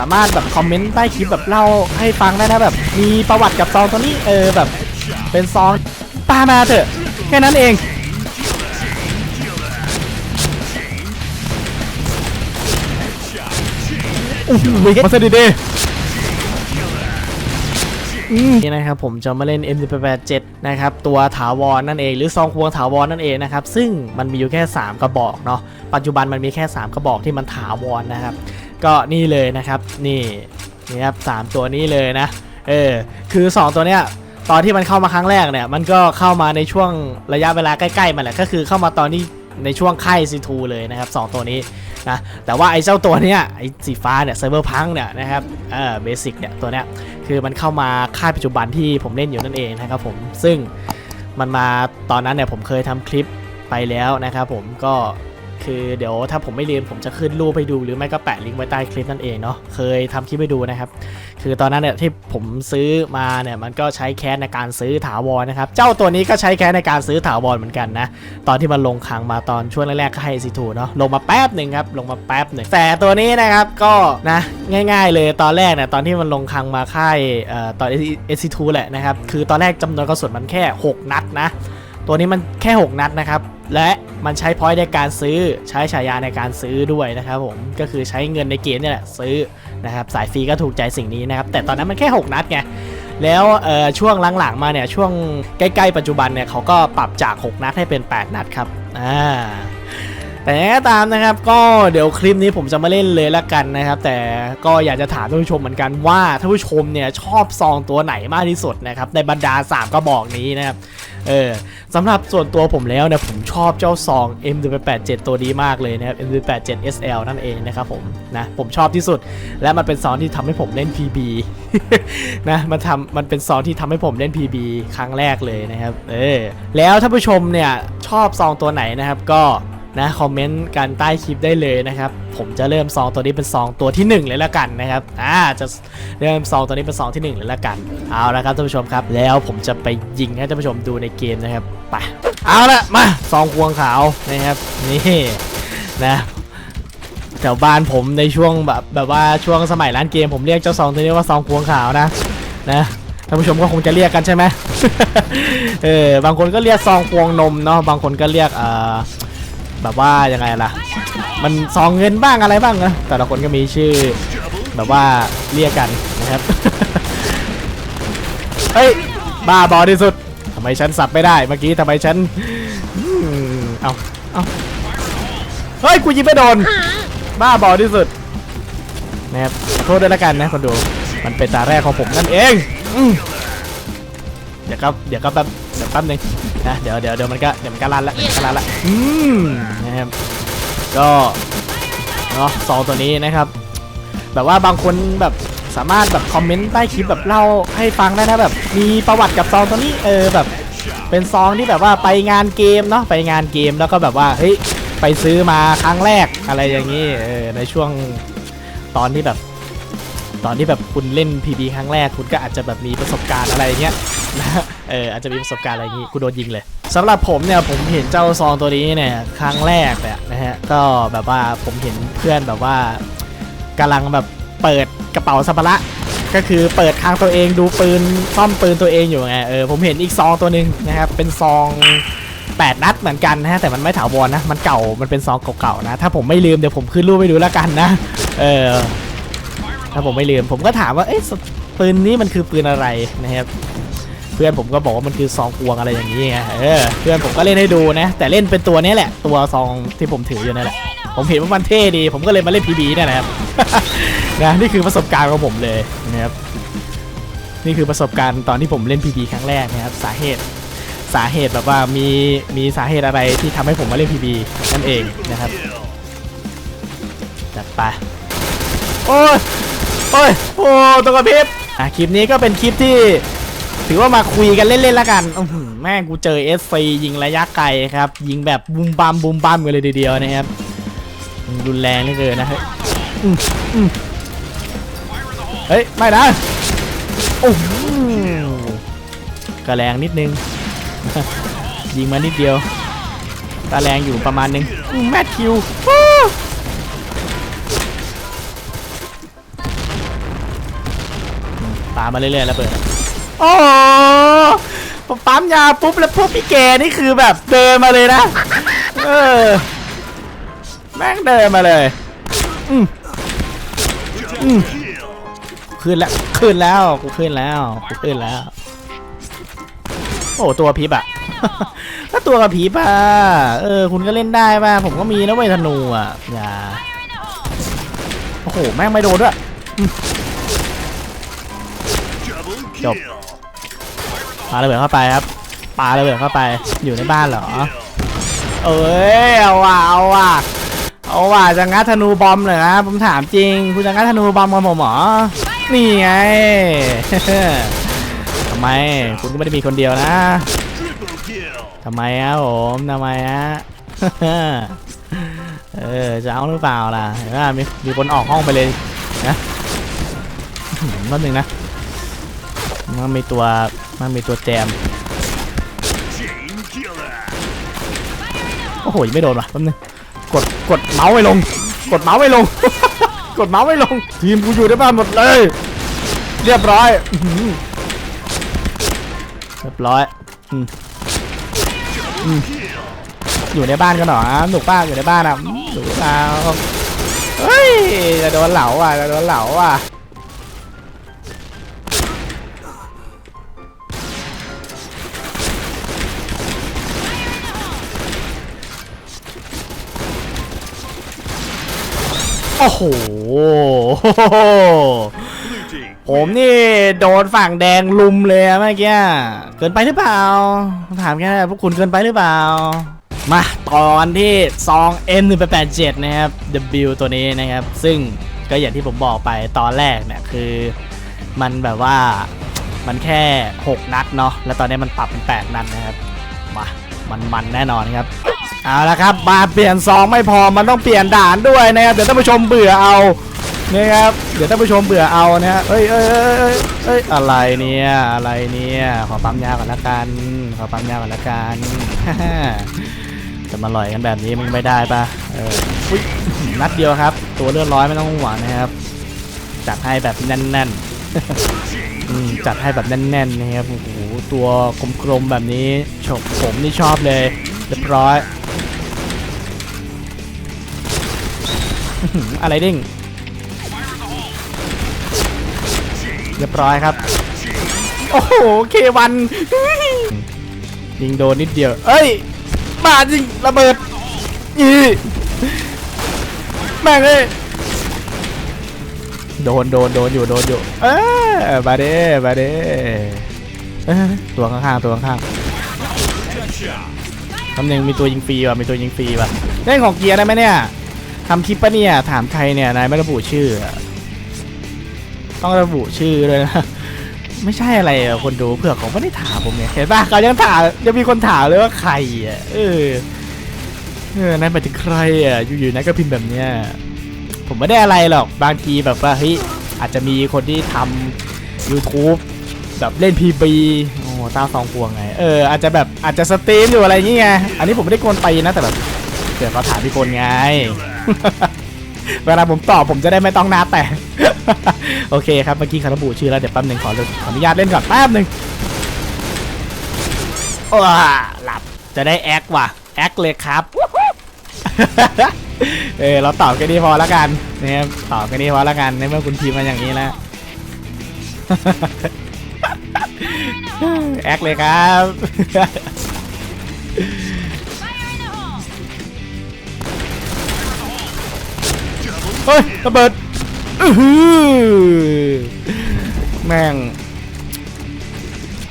สามารถแบบคอมเมนต์ใต้คลิปแบบเล่าให้ฟังได้นะแบบ มีประวัติกับซองตัวนี้เออแบบ เป็นซองปามาเถอะ แค่นั้นเองโอ้โหมาสดีดีนี่นะครับผมจะมาเล่น M887 นะครับตัวถาวรนั่นเองหรือซองควงถาวรนั่นเองนะครับซึ่งมันมีอยู่แค่ 3 กระบอกเนาะปัจจุบันมันมีแค่ 3 กระบอกที่มันถาวรนะครับ ก็นี่เลยนะครับนี่นี่ครับสามตัวนี้เลยนะเออคือ 2 ตัวเนี้ยตอนที่มันเข้ามาครั้งแรกเนี่ยมันก็เข้ามาในช่วงระยะเวลาใกล้ๆมันแหละก็คือเข้ามาตอนที่ในช่วงค่ายซีทูเลยนะครับสองตัวนี้นะแต่ว่าไอ้เจ้าตัวเนี้ยไอ้สีฟ้าเนี่ยไซเบอร์พังเนี่ยนะครับเออเบสิกเนี่ยตัวเนี้ยคือมันเข้ามาค่ายปัจจุบันที่ผมเล่นอยู่นั่นเองนะครับผมซึ่งมันมาตอนนั้นเนี่ยผมเคยทำคลิปไปแล้วนะครับผมก็ คือเดี๋ยวถ้าผมไม่ลืมผมจะขึ้นรูปให้ดูหรือไม่ก็แปะลิงก์ไว้ใต้คลิปนั่นเองเนาะเคยทำคลิปให้ดูนะครับ คือตอนนั้นเนี่ยที่ผมซื้อมาเนี่ยมันก็ใช้แคสในการซื้อถาวรนะครับ เจ้าตัวนี้ก็ใช้แคสในการซื้อถาวรเหมือนกันนะ ตอนที่มันลงคังมาตอนช่วงแรกๆก็ให้ซีทูเนาะลงมาแป๊บหนึ่งครับลงมาแป๊บหนึ่งแต่ตัวนี้นะครับก็นะง่าย ๆ เลยตอนแรกเนี่ยตอนที่มันลงคังมาค่ายเอ่อตอนเอซีทูแหละนะครับคือตอนแรกจำนวนกระสุนมันแค่ 6 นัดนะตัวนี้มันแค่ 6 นัดนะครับ และมันใช้พอยต์ในการซื้อใช้ฉายาในการซื้อด้วยนะครับผมก็คือใช้เงินในเกมเนี่ยแหละซื้อนะครับสายฟรีก็ถูกใจสิ่งนี้นะครับแต่ตอนนั้นมันแค่ 6 นัดไงแล้วช่วงหลังๆมาเนี่ยช่วงใกล้ๆปัจจุบันเนี่ยเขาก็ปรับจาก 6 นัดให้เป็น 8 นัดครับอ่าแต่ก็ตามนะครับก็เดี๋ยวคลิปนี้ผมจะมาเล่นเลยละกันนะครับ แต่ก็อยากจะถามท่านผู้ชมเหมือนกันว่าท่านผู้ชมเนี่ยชอบซองตัวไหนมากที่สุดนะครับในบรรดา 3 กระบอกนี้นะครับ เออสำหรับส่วนตัวผมแล้วเนี่ยผมชอบเจ้าซอง M187 ตัวดีมากเลยนะครับ M187 SL นั่นเองนะครับผมนะผมชอบที่สุด และมันเป็นซองที่ทำให้ผมเล่น PB นะมันทำมันเป็นซองที่ทำให้ผมเล่น PB ครั้งแรกเลยนะครับเออแล้วท่านผู้ชมเนี่ยชอบซองตัวไหนนะครับก็ นะคอมเมนต์กันใต้คลิปได้เลยนะครับ ผมจะเริ่มซองตัวนี้เป็นซองตัวที่หนึ่งเลยละกันนะครับอ่าจะเริ่มซองตัวนี้เป็นซองที่ 1 เลยละกันเอาละครับท่านผู้ชมครับ แล้วผมจะไปยิงให้ท่านผู้ชมดูในเกมนะครับไปเอาละมาซองควงขาวนะครับนี่นะแถวบ้านผมในช่วงแบบแบบว่าช่วงสมัยร้านเกมผมเรียกเจ้าซองตัวนี้ว่าซองควงขาวนะนะท่านผู้ชมก็คงจะเรียกกันใช่ไหมเออบางคนก็เรียกซองควงนมเนาะบางคนก็เรียกเอ่อ แบบว่ายังไงล่ะ มันซองเงินบ้างอะไรบ้างนะแต่ละคนก็มีชื่อ แบบว่าเรียกกันนะครับเฮ้ยบ้าบอที่สุดทำไมฉันสับไม่ได้เมื่อกี้ทำไมฉันเอาเอาเฮ้ยกูยิงไม่โดน บ้าบอที่สุดนะครับโทษด้วยละกันนะคนดู มันเป็นตาแรกของผมนั่นเองเดี๋ยวครับเดี๋ยวก็แป๊บเดี๋ยว แป๊บนึงนะเดี๋ยวเดี๋ยวเดี๋ยวมันก็เดี๋ยวมันก็ลั่นละเดี๋ยวมันก็ลั่นละอืมนะครับก็เนาะซองตัวนี้นะครับ แบบว่าบางคนแบบสามารถแบบคอมเมนต์ใต้คลิปแบบเล่าให้ฟังได้นะแบบมีประวัติกับซองตัวนี้เออแบบเป็นซองที่แบบว่าไปงานเกมเนาะไปงานเกมแล้วก็แบบว่าเฮ้ยไปซื้อมาครั้งแรกอะไรอย่างนี้เออในช่วงตอนที่แบบ ตอนที่แบบคุณเล่น PB ครั้งแรกคุณก็อาจจะแบบมีประสบการณ์อะไรอย่างเงี้ยนะ เอออาจจะมีประสบการณ์อะไรอย่างงี้กูโดนยิงเลยสำหรับผมเนี่ยผมเห็นเจ้าซองตัวนี้เนี่ยครั้งแรกเนี่ยนะฮะก็แบบว่าผมเห็นเพื่อนแบบว่ากำลังแบบเปิดกระเป๋าสัมภาระก็คือเปิดทางตัวเองดูปืนซ่อมปืนตัวเองอยู่ไงเออผมเห็นอีกซองตัวหนึ่งนะครับเป็นซอง 8 นัดเหมือนกันนะฮะแต่มันไม่ถาวรนะ มันเก่ามันเป็นซองเก่าๆนะ ถ้าผมไม่ลืมเดี๋ยวผมขึ้นรูปไปดูแล้วกันนะ เออถ้าผมไม่ลืมผมก็ถามว่าเอ๊ะปืนนี้มันคือปืนอะไรนะครับ พื่อนผมก็บอกว่ามันคือซองกวงอะไรอย่างนี้ไงเออเพื่อนผมก็เล่นให้ดูนะ แต่เล่นเป็นตัวนี้แหละ ตัวซองที่ผมถืออยู่นี่นแหละ ผมเห็นว่ามันเท่ดี ผมก็เลยมาเล่นพีบีนี่นะครับนะนี่คือประสบการณ์ของผมเลยนะครับนี่คือประสบการณ์ตอนที่ผมเล่นพีบีครั้งแรกนะครับสาเหตุสาเหตุแบบว่ามีมีสาเหตุอะไรที่ทำให้ผมมาเล่นพีบีนั่นเองนะครับจัดไปโอ้ยโอ้ยโอ้ตัวกระพริบอะคลิปนี้ก็เป็นคลิปที่ ถือว่ามาคุยกันเล่นๆแล้วกันอแม่กูเจอเอสซียิงระยะไกลครับ ยิงแบบบุมบามบุมบามกันเลยทีเดียวนะครับรุนแรงเหลือเกินนะเฮ้ยอืมอืมเฮ้ยไม่นะโอ้โหก็แรงนิดนึง ยิงมานิดเดียวก็แรงอยู่ประมาณนึงแมทคิวฟู้ปามาเรื่อยๆระเบิด โอ้ผมปั๊มยาปุ๊บแล้วพวกพี่แกนี่คือแบบเดินมาเลยนะ เออ แม่งเดินมาเลย อืมอืมขึ้นแล้ว ขึ้นแล้ว กูขึ้นแล้ว กูขึ้นแล้ว โอ้ ตัวพีบอะถ้าตัวกับพีบอะเออ คุณก็เล่นได้ป่ะ ผมก็มีนะเว้ยธนูอะ อย่า โอ้โห แม่งไม่โดนด้วย จบ ปาระเบิดเข้าไปครับปาระเบิดเข้าไปอยู่ในบ้านเหรอ เอ้ยเอาว่ะเอาว่ะเอาว่ะจะงัดธนูบอมเหรอนะผมถามจริง คุณจะงัดธนูบอมกับผมเหรอนี่ไงทำไมคุณก็ไม่ได้มีคนเดียวนะทำไมอะผมทำไมอะเออจะเอาหรือเปล่าล่ะเห็นว่ามีมีคนออกห้องไปเลยนะอื้อหือแป๊บนึงนะมันมีตัว มันมีตัวแจม โอ้โหยังไม่โดนว่ะแป๊บนึงกดกดเมาส์ไม่ลง กดเมาส์ไม่ลง กดเมาส์ไม่ลง ทีมกูอยู่ในบ้านหมดเลย เรียบร้อยอื้อหือเรียบร้อยอืมอืมอยู่ในบ้านกันเหรอหนุกป้าอยู่ในบ้านอะอืมอยู่หรือเปล่าเฮ้ยจะโดนเหลาอะจะโดนเหลาอะ โอ้โห ผมนี่โดนฝั่งแดงลุมเลยเมื่อกี้เกินไปหรือเปล่า ถามแค่นั้พวกคุณเกินไปหรือเปล่า มาตอนที่ซอง M187 นะครับ W ตัวนี้นะครับ ซึ่งก็อย่างที่ผมบอกไปตอนแรกเนี่ยคือมันแบบว่ามันแค่ 6 นัดเนาะแล้วตอนนี้มันปรับเป็น 8 นัดนะครับ มา มันมันแน่นอนครับ เอาละครับมาเปลี่ยนซองไม่พอมันต้องเปลี่ยนด่านด้วยนะครับเดี๋ยวท่านผู้ชมเบื่อเอานะครับเดี๋ยวท่านผู้ชมเบื่อเอานะฮะเอ้ยเอ้ยเอ้ยเอ้ยเอ้ยอะไรเนี่ยอะไรเนี่ยขอปั๊มยาก่อนละกันขอปั๊มยาก่อนละกันจะมาลอยกันแบบนี้มันไม่ได้ปะเอออุ๊ยนัดเดียวครับ ตัวเลือดร้อยไม่ต้องห่วงนะครับจัดให้แบบแน่นๆจัดให้แบบแน่นๆนะครับโอ้โหตัวกลมๆแบบนี้ฉกผมนี่ชอบเลยเรียบร้อย อะไรเด้งเรียบร้อยครับ โอ้โหเควันยิงโดนนิดเดียว เอ้ยมาจริงระเบิดอีแม่งเอ้ยโดนโดนโดนอยู่โดนอยู่เออบาเด้บาเด้ตัวข้างๆตัวข้างๆตำแหน่งมีตัวยิงฟรีว่ะมีตัวยิงฟรีว่ะเล่นของเกียร์ได้ไหมเนี่ย ทำคลิปปะเนี่ย ถามใครเนี่ย นายไม่ระบุชื่อ ต้องระบุชื่อเลยนะ ไม่ใช่อะไรอะคนดูเผื่อเขาไม่ได้ถามผมเนี่ย เห็นปะเขายังถามยังมีคนถามเลยว่าใครอะ เออ เออนายไปถึงใครอะ อยู่ๆนายก็พิมพ์แบบเนี้ย ผมไม่ได้อะไรหรอก บางทีแบบว่าเฮ้ยอาจจะมีคนที่ทำ YouTube แบบเล่น PB โอ้ตาสองพวงไง เอออาจจะแบบอาจจะสตรีมอยู่อะไรอย่างเงี้ย อันนี้ผมไม่ได้โกนไปนะแต่แบบเดี๋ยวเขาถามพี่พลไง เวลาผมตอบผมจะได้ไม่ต้องหน้าแตกโอเคครับเมื่อกี้คาราบูชื่อแล้วเดี๋ยวแป๊บหนึ่งขอขออนุญาตเล่นก่อนแป๊บหนึ่งโอ้หลับจะได้แอคว่ะแอคเลยครับเออเราตอบแค่นี้พอแล้วกันนะครับตอบแค่นี้พอแล้วกันในเมื่อคุณพิมมาอย่างนี้แล้วแอคเลยครับ เฮ้ยระเบิดอื้อหือแม่ง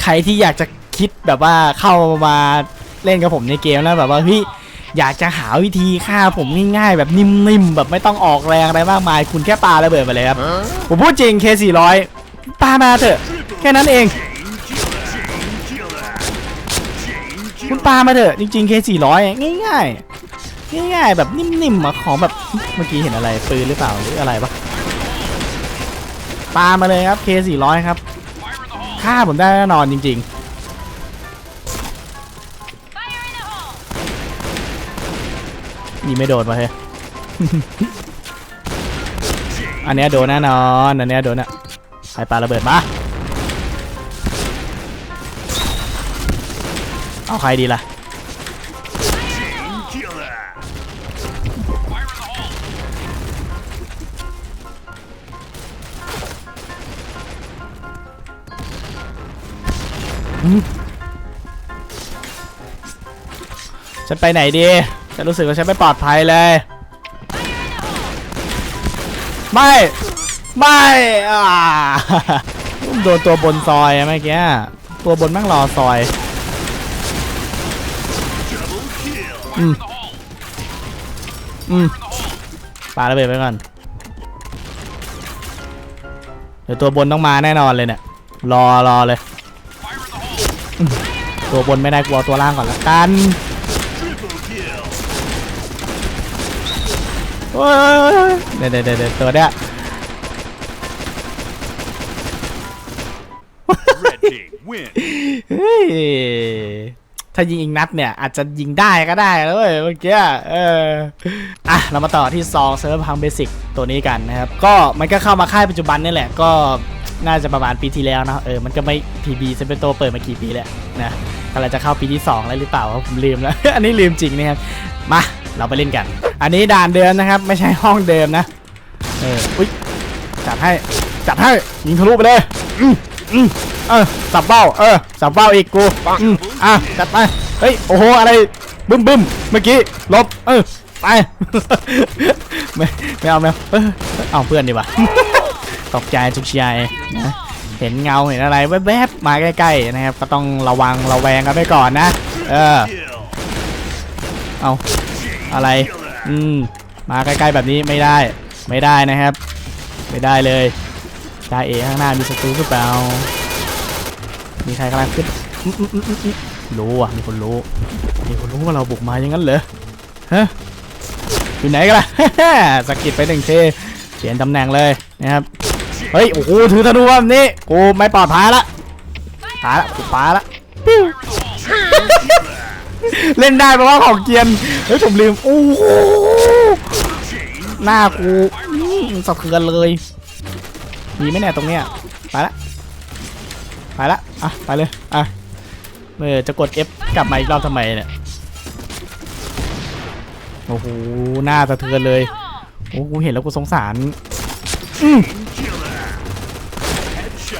ใครที่อยากจะคิดแบบว่าเข้ามาเล่นกับผมในเกมแล้วแบบว่าเฮ้ยอยากจะหาวิธีฆ่าผมง่ายๆ แบบนิ่มๆ แบบไม่ต้องออกแรงอะไรมากมาย คุณแค่ปาระเบิดไปเลยครับ ผมพูดจริง K400 ปามาเถอะ แค่นั้นเอง คุณปามาเถอะ จริงๆ K400 ง่ายๆ ง่ายๆแบบนิ่มๆอะของแบบเมื่อกี้เห็นอะไรปืนหรือเปล่าหรืออะไรปะปามาเลยครับเคสี่ร้อยครับฆ่าผมได้แน่นอนจริง ๆนี่ไม่โดนมาเฮอันนี้โดนแน่นอน อันนี้โดนอะใครปาระเบิดมา เอาใครดีล่ะ ฉันไปไหนดีฉันรู้สึกว่าฉันไม่ปลอดภัยเลย ไม่ ไม่โดนตัวบนซอยเมื่อกี้ตัวบนแม่งรอซอยอืมอืมปาระเบิดไปก่อน เดี๋ยวตัวบนต้องมาแน่นอนเลยเนี่ย รอรอเลย ตัวบนไม่ได้กลัวตัวล่างก่อนละกันเดี๋ยวเดี๋ยวเดี๋ยวตัวเนี้ย Red team win. เฮ้ยถ้ายิงอีกนัดเนี่ย อาจจะยิงได้ก็ได้แล้วเว้ยเมื่อกี้เอออะเรามาต่อที่ซองเซิร์ฟพังเบสิกตัวนี้กันนะครับ ก็มันก็เข้ามาค่ายปัจจุบันนี่แหละก็ น่าจะประมาณปีที่แล้วเนอะเออมันก็ไม่ PB เซเปโตเปิดมากี่ปีแล้วนะกำลังจะเข้าปีที่ 2 แล้วหรือเปล่าวะผมลืมแล้ว อันนี้ลืมจริงนะครับมาเราไปเล่นกัน อันนี้ด่านเดิมนะครับ ไม่ใช่ห้องเดิมนะเอออุ้ยจัดให้จัดให้ยิงทะลุไปเลยอืมอืมเออสับเบ้าเออสับเบ้าอีกกูอืมอะจัดไปเฮ้ยโอ้โหอะไรบึ้มบึ้มเมื่อกี้ลบเออไปไม่ไม่เอาไม่เอาเออเอาเพื่อนดีกว่า ตกใจจุกใจนะเห็นเงาเห็นอะไรแวบๆมาใกล้ๆนะครับ ก็ต้องระวังระแวงกันไปก่อนนะ เออเอาอะไรอืมมาใกล้ๆแบบนี้ไม่ได้ไม่ได้นะครับ ไม่ได้เลยตาเอข้างหน้ามีศัตรูหรือเปล่ามีใครกำลังขึ้นรู้อะมีคนรู้มีคนรู้ว่าเราบุกมาอย่างนั้นเหรอฮะอยู่ไหนกันล่ะสะกิดไปหนึ่งทีเปลี่ยนตำแหน่งเลยนะครับ เฮ้ย โอ้โห ถือธนูแบบนี้กูไม่ปลอดภัยละตายละกูปาละ เล่นได้เพราะว่าของเกียน เฮ้ย ผมลืม โอ้โห หน้ากูสะเทือนเลย มีไหมเนี่ยตรงเนี้ย ไปละ ไปละ อะ ไปเลย อะเออจะกด F กลับมาอีกรอบทำไมเนี่ย โอ้โห หน้าสะเทือนเลย โอ้กูเห็นแล้วกูสงสารอื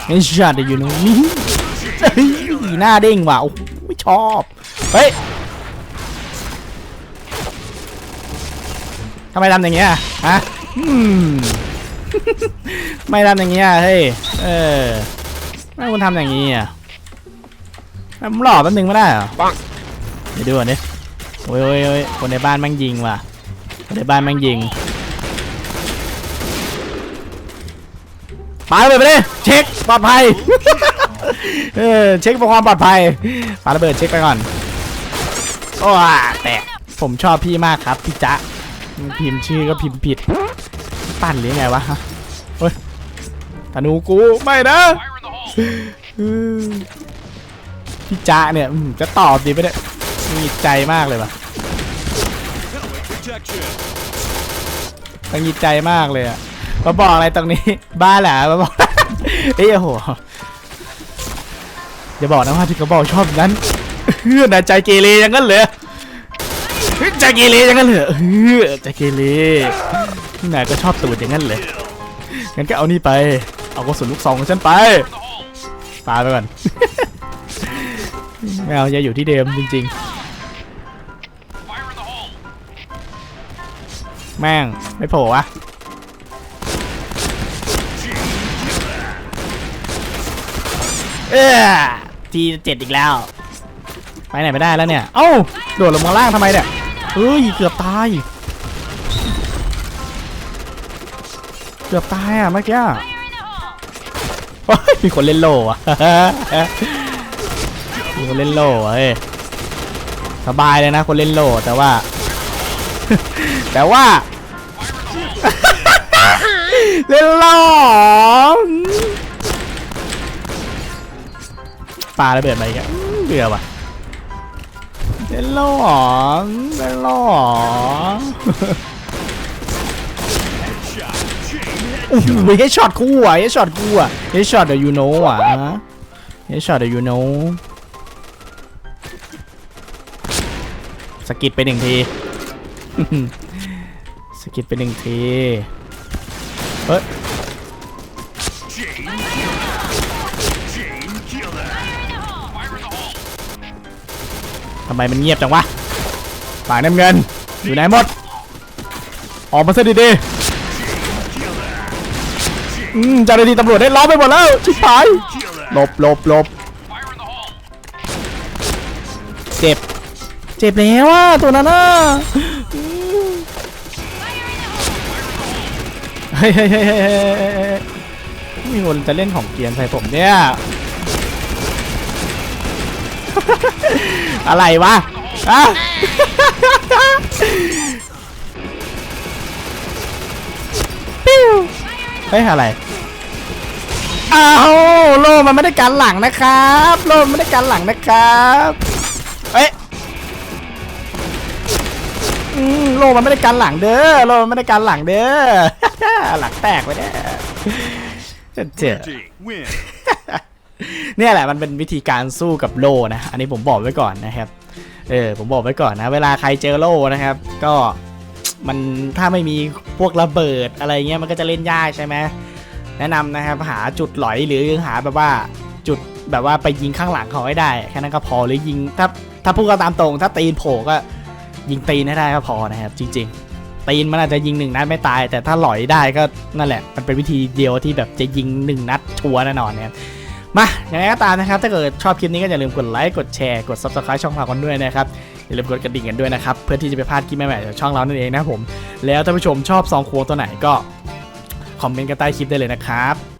ไอ้ชาติอยู่ตรงนี้เฮ้ยหน้าเด้งว่ะโอ้โหชอบ เฮ้ยทำไมทำอย่างเงี้ยฮะอืมไม่ทำอย่างเงี้ยเฮ้ย เออไม่คุณทำอย่างงี้อะให้ผมหล่อแป๊บนึงไม่ได้เหรอเดี๋ยวดูก่อนดิโอ้ยโอ้ยโอ้ยคนในบ้านแม่งยิงว่ะ คนในบ้านแม่งยิง ปาระเบิดไปเลยเช็คปลอดภัยเออเช็คเพื่อความปลอดภัยปาระเบิดเช็คไปก่อนโอ้แตกผมชอบพี่มากครับพี่จ๊ะพิมพ์ชื่อก็พิมพ์ผิด ปั่นหรือไงวะฮะเฮ้ยธนูกูไม่นะพี่จ๊ะเนี่ยจะตอบดีไปเนี่ยมีใจมากเลยว่ะตั้งดใจมากเลยอะ มาบอกอะไรตรงนี้ บ้าแหละมาบอกเอ้ยโอ้โหอย่าบอกนะว่าที่เขาบอกชอบนั้นเฮ้ยน่าใจเกเรอย่างนั้นเหรอเฮ้ยใจเกเรอย่างนั้นเหรอเฮ้ยใจเกเรที่ไหนก็ชอบตูดอย่างนั้นเลยงั้นก็เอานี่ไป เอากระสุนลูกซองของฉันไปปายไปก่อนไม่เอาอย่าอยู่ที่เดิมจริง ๆ แม่งไม่โผล่วะ เออทีเจ็ดอีกแล้ว ไปไหนไม่ได้แล้วเนี่ย เอ้า โดดลงมาล่างทำไมเนี่ยเฮ้ย เกือบตาย เกือบตายอะเมื่อกี้มีคนเล่นโล่อะมีคนเล่นโล่เฮ้ยสบายเลยนะคนเล่นโล่แต่ว่า แต่ว่า เล่นโล่ ปลาระเบิดมาอีกอะเบื่อว่ะเล่นโล่หรอเล่นโล่หรอโอ้โหเฮช็อตคู่อะเฮดช็อตคู่อะเฮดช็อตเดี๋ยวยูโน่อะเฮดช็อตเดี๋ยวยูโน่สกิดไปหนึ่งทีสกิดไปหนึ่งทีเฮ้ย ทำไมมันเงียบจังวะฝ่ายน้ำเงิน อยู่ไหนหมด ออกมาซะดีๆอืมเจ้าหน้าที่ตำรวจได้ล้อมไปหมดแล้วชิบหายหลบหลบหลบเจ็บ เจ็บแล้วอะตัวนั้นอะเฮ้ยเฮ้ยเฮ้ยเฮ้ยเฮ้ยเฮ้ยเฮ้ยมีคนจะเล่นของเกียนใส่ผมเนี่ย อะไรวะอะปิ้วเฮ้ยอะไรอ้าวโลมันไม่ได้กันหลังนะครับ โลมันไม่ได้กันหลังนะครับเอ้ยอืมโลมันไม่ได้กันหลังเด้อโลมันไม่ได้กันหลังเด้อหลังแตกไปเนี่ยเจ็บ Team win. เนี่ยแหละมันเป็นวิธีการสู้กับโลนะ อันนี้ผมบอกไว้ก่อนนะครับ เออผมบอกไว้ก่อนนะ เวลาใครเจอโลนะครับ ก็มันถ้าไม่มีพวกระเบิดอะไรเงี้ยมันก็จะเล่นยากใช่ไหมแนะนำนะครับหาจุดหลอยหรือหาแบบว่าจุดแบบว่าไปยิงข้างหลังเขาให้ได้แค่นั้นก็พอหรือยิงถ้าถ้าพูดกันตามตรง ถ้าตีนโผล่ก็ยิงตีนให้ได้ก็พอนะครับ จริง ๆ ตีนมันอาจจะยิงหนึ่งนัดไม่ตาย แต่ถ้าหลอยได้ก็นั่นแหละ มันเป็นวิธีเดียวที่แบบจะยิงหนึ่งนัดชัวร์แน่นอนนะครับ มาอย่างไรก็ตามนะครับ ถ้าเกิดชอบคลิปนี้ก็อย่าลืมกดไลค์กดแชร์กด subscribe ช่องเรากันด้วยนะครับอย่าลืมกดกระดิ่งกันด้วยนะครับเพื่อที่จะไปพลาดคลิปใหม่ๆจากช่องเรานั่นเองนะผมแล้วท่านผู้ชมชอบซองควงตัวไหนก็คอมเมนต์กันใต้คลิปได้เลยนะครับ